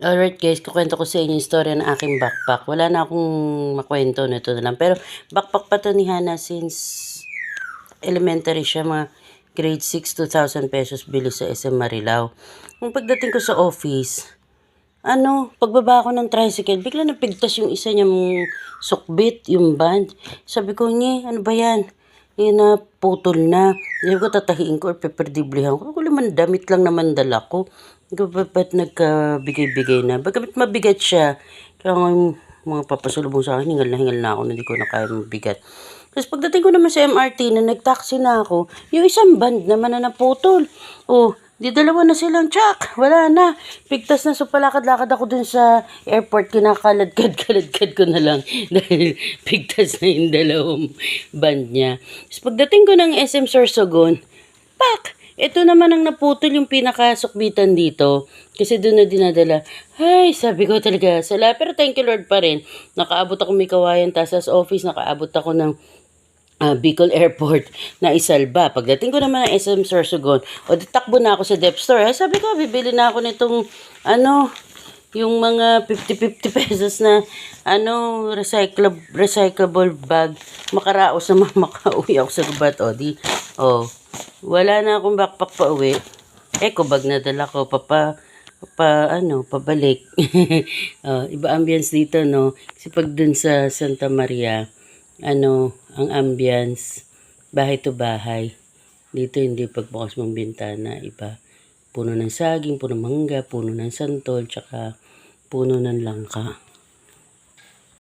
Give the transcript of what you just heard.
Alright guys, kukwento ko sa inyo yung story ng aking backpack. Wala na akong makwento na ito na lang. Pero backpack pa to ni Hana since elementary siya, mga grade 6, 2,000 pesos bili sa SM Marilao. Nung pagdating ko sa office, ano, pagbaba ko ng tricycle, bigla napigtas yung isa niyang sukbit, yung band. Sabi ko, nye, ano ba yan? Yun na, putol na. Sabi ko, tatahiin ko or peperdiblihan ko. Ako naman, damit lang naman dala ko. Ba't, ba't nagkabigay-bigay na? Bagabit mabigat siya. Kaya nga mga papasulubong sa akin, hingal na hingal na ako hindi ko na kaya mabigat. Tapos pagdating ko naman sa MRT na nag-taxi na ako, yung isang band naman na naputol. Oh, di dalawa na silang tsak. Wala na. Pigtas na. So palakad-lakad ako dun sa airport. Kinakaladkad-kaladkad ko na lang. Dahil pigtas na yung dalawang band niya. Tapos pagdating ko ng SM Sorsogon, pak! Ito naman ang naputol yung pinakasukbitan dito. Kasi doon na dinadala. Ay, sabi ko talaga, sala. Pero thank you Lord pa rin. Nakaabot ako may kawayan. Tapos office, nakaabot ako ng ah, Bicol Airport na isalba. Pagdating ko naman ng SM Sorsogon, o takbo na ako sa dep store. Ay, sabi ko, bibili na ako nitong, ano, yung mga 50-50 pesos na, ano, recyclable, recyclable bag. Makaraos na makauwi ako sa gubat. O, di, o, wala na akong backpack pa uwi. Eco bag na dala ko, papa, pa ano, pabalik. oh, iba ambience dito, no? Kasi pag dun sa Santa Maria, ano, ang ambience, bahay to bahay. Dito hindi pagbukas mong bintana, iba. Puno ng saging, puno ng mangga, puno ng santol, tsaka puno ng langka.